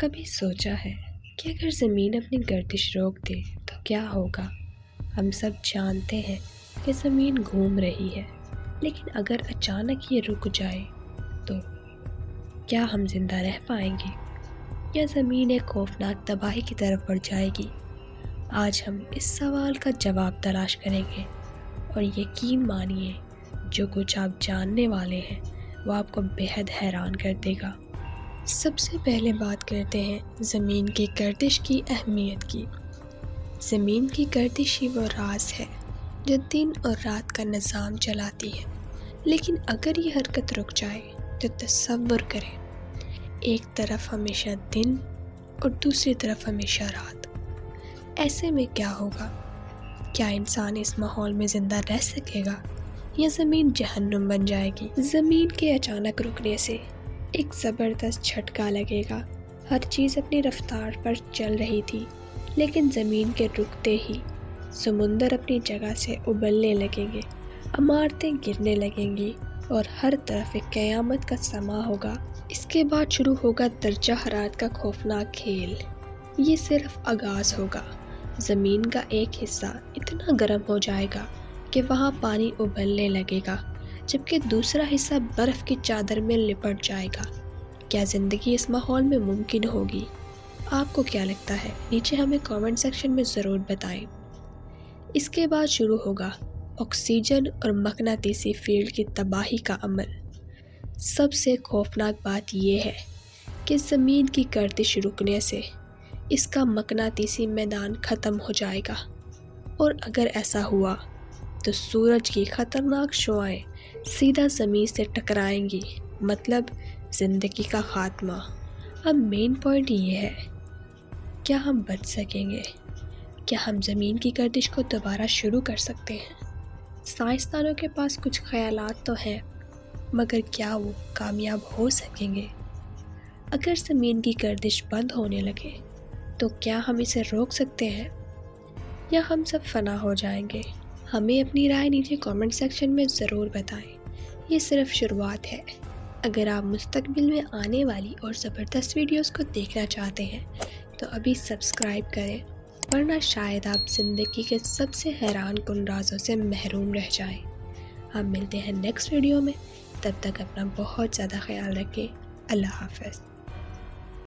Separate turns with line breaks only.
کبھی سوچا ہے کہ اگر زمین اپنی گردش روک دے تو کیا ہوگا؟ ہم سب جانتے ہیں کہ زمین گھوم رہی ہے، لیکن اگر اچانک یہ رک جائے تو کیا ہم زندہ رہ پائیں گے؟ یا زمین ایک خوفناک تباہی کی طرف بڑھ جائے گی؟ آج ہم اس سوال کا جواب تلاش کریں گے اور یقین مانیے، جو کچھ آپ جاننے والے ہیں، وہ آپ کو بےحد حیران کر دے گا۔ سب سے پہلے بات کرتے ہیں زمین کی گردش کی اہمیت کی۔ زمین کی گردش ہی وہ راز ہے جو دن اور رات کا نظام چلاتی ہے۔ لیکن اگر یہ حرکت رک جائے تو تصور کریں، ایک طرف ہمیشہ دن اور دوسری طرف ہمیشہ رات۔ ایسے میں کیا ہوگا؟ کیا انسان اس ماحول میں زندہ رہ سکے گا یا زمین جہنم بن جائے گی؟ زمین کے اچانک رکنے سے ایک زبردست جھٹکا لگے گا۔ ہر چیز اپنی رفتار پر چل رہی تھی، لیکن زمین کے رکتے ہی سمندر اپنی جگہ سے ابلنے لگیں گے، عمارتیں گرنے لگیں گی اور ہر طرف ایک قیامت کا سما ہوگا۔ اس کے بعد شروع ہوگا درجہ حرارت کا خوفناک کھیل۔ یہ صرف آغاز ہوگا۔ زمین کا ایک حصہ اتنا گرم ہو جائے گا کہ وہاں پانی ابلنے لگے گا۔ جبکہ دوسرا حصہ برف کی چادر میں لپٹ جائے گا۔ کیا زندگی اس ماحول میں ممکن ہوگی؟ آپ کو کیا لگتا ہے؟ نیچے ہمیں کامنٹ سیکشن میں ضرور بتائیں۔ اس کے بعد شروع ہوگا۔ آکسیجن اور مقناطیسی فیلڈ کی تباہی کا عمل۔ سب سے خوفناک بات یہ ہے کہ زمین کی گردش رکنے سے اس کا مقناطیسی میدان ختم ہو جائے گا۔ اور اگر ایسا ہوا تو سورج کی خطرناک شعائیں سیدھا زمین سے ٹکرائیں گی۔ مطلب زندگی کا خاتمہ۔ اب مین پوائنٹ یہ ہے، کیا ہم بچ سکیں گے؟ کیا ہم زمین کی گردش کو دوبارہ شروع کر سکتے ہیں؟ سائنسدانوں کے پاس کچھ خیالات تو ہیں، مگر کیا وہ کامیاب ہو سکیں گے؟ اگر زمین کی گردش بند ہونے لگے، تو کیا ہم اسے روک سکتے ہیں؟ یا ہم سب فنا ہو جائیں گے؟ ہمیں اپنی رائے نیچے کامنٹ سیکشن میں ضرور بتائیں۔ یہ صرف شروعات ہے۔ اگر آپ مستقبل میں آنے والی اور زبردست ویڈیوز کو دیکھنا چاہتے ہیں، تو ابھی سبسکرائب کریں، ورنہ شاید آپ زندگی کے سب سے حیران کن رازوں سے محروم رہ جائیں۔ ہم ملتے ہیں نیکسٹ ویڈیو میں۔ تب تک اپنا بہت زیادہ خیال رکھیں۔ اللہ حافظ۔